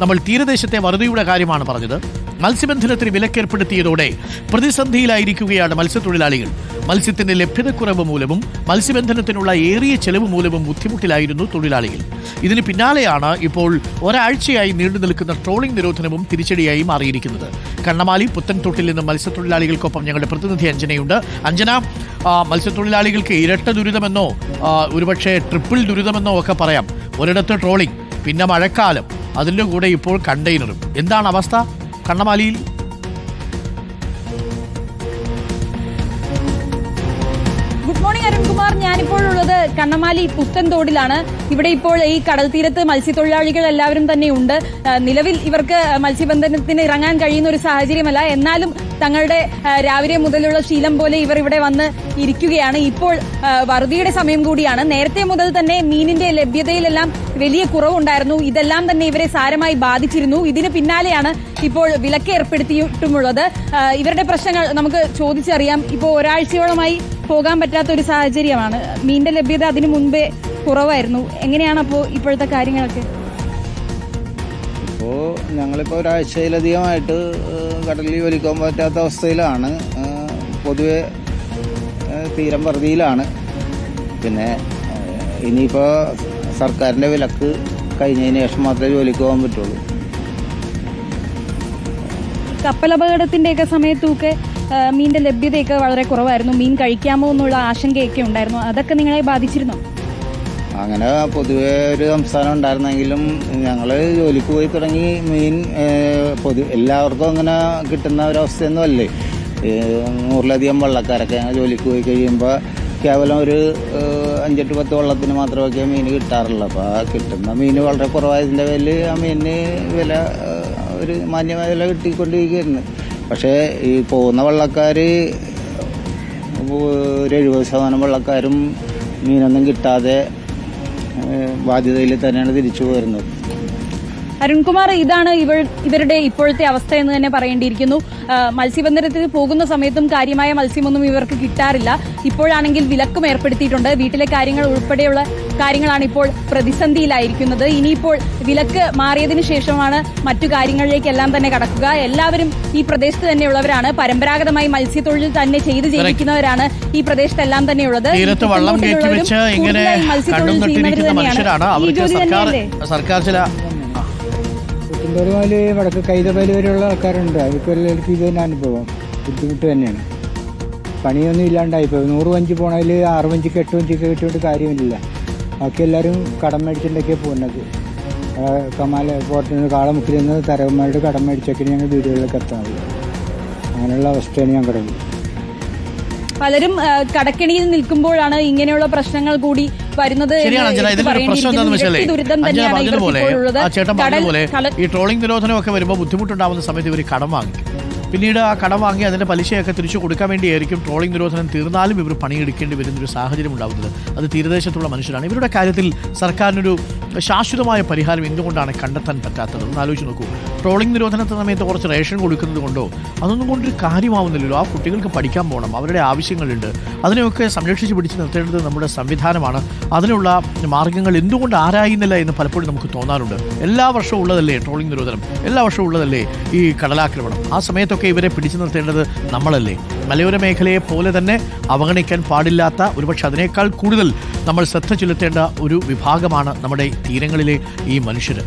നമ്മൾ തീരദേശത്തെ വറുതിയുടെ കാര്യമാണ് പറഞ്ഞത്. മത്സ്യബന്ധനത്തിന് വിലക്കേർപ്പെടുത്തിയതോടെ പ്രതിസന്ധിയിലായിരിക്കുകയാണ് മത്സ്യത്തൊഴിലാളികൾ. മത്സ്യത്തിന്റെ ലഭ്യതക്കുറവ് മൂലവും മത്സ്യബന്ധനത്തിനുള്ള ഏറിയ ചെലവ് മൂലവും ബുദ്ധിമുട്ടിലായിരുന്നു തൊഴിലാളികൾ. ഇതിന് പിന്നാലെയാണ് ഇപ്പോൾ ഒരാഴ്ചയായി നീണ്ടു നിൽക്കുന്ന ട്രോളിംഗ് നിരോധനവും തിരിച്ചടിയായി മാറിയിരിക്കുന്നത്. കണ്ണമാലി പുത്തൻതൊട്ടിൽ നിന്ന് മത്സ്യത്തൊഴിലാളികൾക്കൊപ്പം ഞങ്ങളുടെ പ്രതിനിധി അഞ്ജനയുണ്ട്. അഞ്ജന മത്സ്യത്തൊഴിലാളികൾക്ക് ഇരട്ട ദുരിതമെന്നോ ഒരുപക്ഷെ ട്രിപ്പിൾ ദുരിതമെന്നോ ഒക്കെ പറയാം. ഒരിടത്ത് ട്രോളിംഗ് പിന്നെ മഴക്കാലം അതിന്റെ കൂടെ ഇപ്പോൾ കണ്ടെയ്നറും. എന്താണ് അവസ്ഥ? കണ്ണമാലിയിൽ ഗുഡ് മോർണിംഗ് അരുൺകുമാർ. ഞാനിപ്പോൾ ഉള്ളത് കണ്ണമാലി പുത്തൻതോടിലാണ് ഇവിടെ ഇപ്പോൾ ഈ കടൽ തീരത്ത് മത്സ്യത്തൊഴിലാളികൾ എല്ലാവരും തന്നെ ഉണ്ട് നിലവിൽ ഇവർക്ക് മത്സ്യബന്ധനത്തിന് ഇറങ്ങാൻ കഴിയുന്ന ഒരു സാഹചര്യമല്ല. എന്നാലും തങ്ങളുടെ രാവിലെ മുതലുള്ള ശീലം പോലെ ഇവർ ഇവിടെ വന്ന് ഇരിക്കുകയാണ്. ഇപ്പോൾ വറുതിയുടെ സമയം കൂടിയാണ്. നേരത്തെ മുതൽ തന്നെ മീനിന്റെ ലഭ്യതയിലെല്ലാം വലിയ കുറവുണ്ടായിരുന്നു. ഇതെല്ലാം തന്നെ ഇവരെ സാരമായി ബാധിച്ചിരുന്നു. ഇതിന് പിന്നാലെയാണ് ഇപ്പോൾ വിലക്ക് ഏർപ്പെടുത്തിയിട്ടുമുള്ളത് ഇവരുടെ പ്രശ്നങ്ങൾ നമുക്ക് ചോദിച്ചറിയാം. ഇപ്പോൾ ഒരാഴ്ചയോളമായി പോകാൻ പറ്റാത്ത ഒരു സാഹചര്യമാണ്. മീനിന്റെ ലഭ്യത അതിന് മുൻപേ കുറവായിരുന്നു. എങ്ങനെയാണ് അപ്പോൾ ഇപ്പോഴത്തെ കാര്യങ്ങളൊക്കെ? ഇപ്പോ ഞങ്ങളിപ്പോൾ ഒരാഴ്ചയിലധികമായിട്ട് കടലിൽ വലിക്കാൻ പറ്റാത്ത അവസ്ഥയിലാണ്. പൊതുവെ തീരം വറുതിയിലാണ് പിന്നെ ഇനിയിപ്പോ ഇനിയിപ്പോൾ സർക്കാരിന്റെ വിലക്ക് കഴിഞ്ഞതിന് ശേഷം മാത്രമേ ജോലിക്ക് പോകാൻ പറ്റുള്ളൂ. കപ്പലപകടത്തിന്റെയൊക്കെ സമയത്തുമൊക്കെ ആ, മീനിന്റെ ലഭ്യതയൊക്കെ വളരെ കുറവായിരുന്നു. മീൻ കഴിക്കാമോ എന്നുള്ള ആശങ്കയൊക്കെ ഉണ്ടായിരുന്നു. അതൊക്കെ നിങ്ങളെ ബാധിച്ചിരുന്നോ? അങ്ങനെ പൊതുവെ ഒരു സംസ്ഥാനം ഉണ്ടായിരുന്നെങ്കിലും ഞങ്ങൾ ജോലിക്ക് പോയി തുടങ്ങി മീൻ പൊതു എല്ലാവർക്കും അങ്ങനെ കിട്ടുന്ന ഒരവസ്ഥയൊന്നും അല്ലേ? നൂറിലധികം വള്ളക്കാരൊക്കെ ജോലിക്ക് പോയി കഴിയുമ്പോൾ കേവലം ഒരു അഞ്ചെട്ട് പത്ത് വള്ളത്തിന് മാത്രമൊക്കെ മീൻ കിട്ടാറുള്ളൂ. അപ്പോൾ ആ കിട്ടുന്ന മീൻ വളരെ കുറവായതിന്റെ പേരിൽ ആ മീനിന് വില ഒരു മാന്യമായ വില കിട്ടിക്കൊണ്ടിരിക്കുകയായിരുന്നു. പക്ഷേ ഈ പോകുന്ന വള്ളക്കാർ ഒരു എഴുപത് ശതമാനം വെള്ളക്കാരും മീനൊന്നും കിട്ടാതെ ബാധ്യതയിൽ തന്നെയാണ് തിരിച്ചു പോരുന്നത്. അരുൺകുമാർ ഇതാണ് ഇവർ ഇവരുടെ ഇപ്പോഴത്തെ അവസ്ഥ എന്ന് തന്നെ പറയേണ്ടിയിരിക്കുന്നു. മത്സ്യബന്ധനത്തിന് പോകുന്ന സമയത്തും കാര്യമായ മത്സ്യമൊന്നും ഇവർക്ക് കിട്ടാറില്ല. ഇപ്പോഴാണെങ്കിൽ വിലക്കും ഏർപ്പെടുത്തിയിട്ടുണ്ട്. വീട്ടിലെ കാര്യങ്ങൾ ഉൾപ്പെടെയുള്ള കാര്യങ്ങളാണ് ഇപ്പോൾ പ്രതിസന്ധിയിലായിരിക്കുന്നത്. ഇനിയിപ്പോൾ വിലക്ക് മാറിയതിനു ശേഷമാണ് മറ്റു കാര്യങ്ങളിലേക്കെല്ലാം തന്നെ കടക്കുക. എല്ലാവരും ഈ പ്രദേശത്ത് തന്നെയുള്ളവരാണ്. പരമ്പരാഗതമായി മത്സ്യത്തൊഴിൽ തന്നെ ചെയ്ത് ജീവിക്കുന്നവരാണ് ഈ പ്രദേശത്തെല്ലാം തന്നെയുള്ളത്. ഇങ്ങനെ മത്സ്യത്തൊഴിൽ ചെയ്യുന്നവർ തന്നെയാണ്. അവർക്ക് സർക്കാർ ചില മുതൽ വടക്ക് കൈതപ്പലി വരെയുള്ള ആൾക്കാരുണ്ട്. അവർക്ക് എല്ലാവർക്കും ഇത് തന്നെ അനുഭവം. ബുദ്ധിമുട്ട് തന്നെയാണ്. പണിയൊന്നും ഇല്ലാണ്ടായിപ്പോയി. നൂറ് വഞ്ചി പോണതിൽ ആറ് വഞ്ചിക്ക് എട്ട് വഞ്ചിക്ക് കിട്ടിയിട്ട് കാര്യമില്ല. ബാക്കി എല്ലാവരും കടം മേടിച്ചിട്ടൊക്കെയാണ് പോകുന്നത്. കമാല പോർട്ടിൽ നിന്ന് കാളമുക്കിൽ നിന്ന് തരവന്മാരുടെ കടം മേടിച്ചൊക്കെ ഞങ്ങൾ വീടുകളിലൊക്കെ എത്താറ്. അങ്ങനെയുള്ള അവസ്ഥയാണ് ഞങ്ങളുടെ പലരും കടക്കിണിയിൽ നിൽക്കുമ്പോഴാണ് ഇങ്ങനെയുള്ള പ്രശ്നങ്ങൾ കൂടി വരുന്നത് ഈ ട്രോളിംഗ് നിരോധനമൊക്കെ വരുമ്പോൾ ബുദ്ധിമുട്ടുണ്ടാവുന്ന സമയത്ത് ഇവർ കടം വാങ്ങി പിന്നീട് ആ കടം വാങ്ങി അതിന്റെ പലിശയൊക്കെ തിരിച്ചു കൊടുക്കാൻ വേണ്ടിയായിരിക്കും ട്രോളിംഗ് നിരോധനം തീർന്നാലും ഇവർ പണിയെടുക്കേണ്ടി വരുന്ന ഒരു സാഹചര്യം ഉണ്ടാകുന്നത് അത് തീരദേശത്തുള്ള മനുഷ്യരാണ്. ഇവരുടെ കാര്യത്തിൽ സർക്കാരിനൊരു ശാശ്വതമായ പരിഹാരം എന്തുകൊണ്ടാണ് കണ്ടെത്താൻ പറ്റാത്തത്? ഒന്ന് ആലോചിച്ച് നോക്കൂ. ട്രോളിംഗ് നിരോധനത്തെ സമയത്ത് കുറച്ച് റേഷൻ കൊടുക്കുന്നത് കൊണ്ടോ അതൊന്നും കൊണ്ടൊരു കാര്യമാവുന്നില്ലല്ലോ. ആ കുട്ടികൾക്ക് പഠിക്കാൻ പോകണം അവരുടെ ആവശ്യങ്ങളുണ്ട്. അതിനെയൊക്കെ സംരക്ഷിച്ച് പിടിച്ച് നിർത്തേണ്ടത് നമ്മുടെ സംവിധാനമാണ്. അതിനുള്ള മാർഗങ്ങൾ എന്തുകൊണ്ട് ആരായുന്നില്ല എന്ന് പലപ്പോഴും നമുക്ക് തോന്നാറുണ്ട്. എല്ലാ വർഷവും ഉള്ളതല്ലേ ട്രോളിംഗ് നിരോധനം? എല്ലാ വർഷവും ഉള്ളതല്ലേ ഈ കടലാക്രമണം? ആ സമയത്തൊക്കെ ഇവരെ പിടിച്ചു നിർത്തേണ്ടത് നമ്മളല്ലേ? മലയോര മേഖലയെ പോലെ തന്നെ അവഗണിക്കാൻ പാടില്ലാത്ത ഒരുപക്ഷെ അതിനേക്കാൾ കൂടുതൽ നമ്മൾ ശ്രദ്ധ ചെലുത്തേണ്ട ഒരു വിഭാഗമാണ് നമ്മുടെ തീരങ്ങളിലെ ഈ മനുഷ്യർ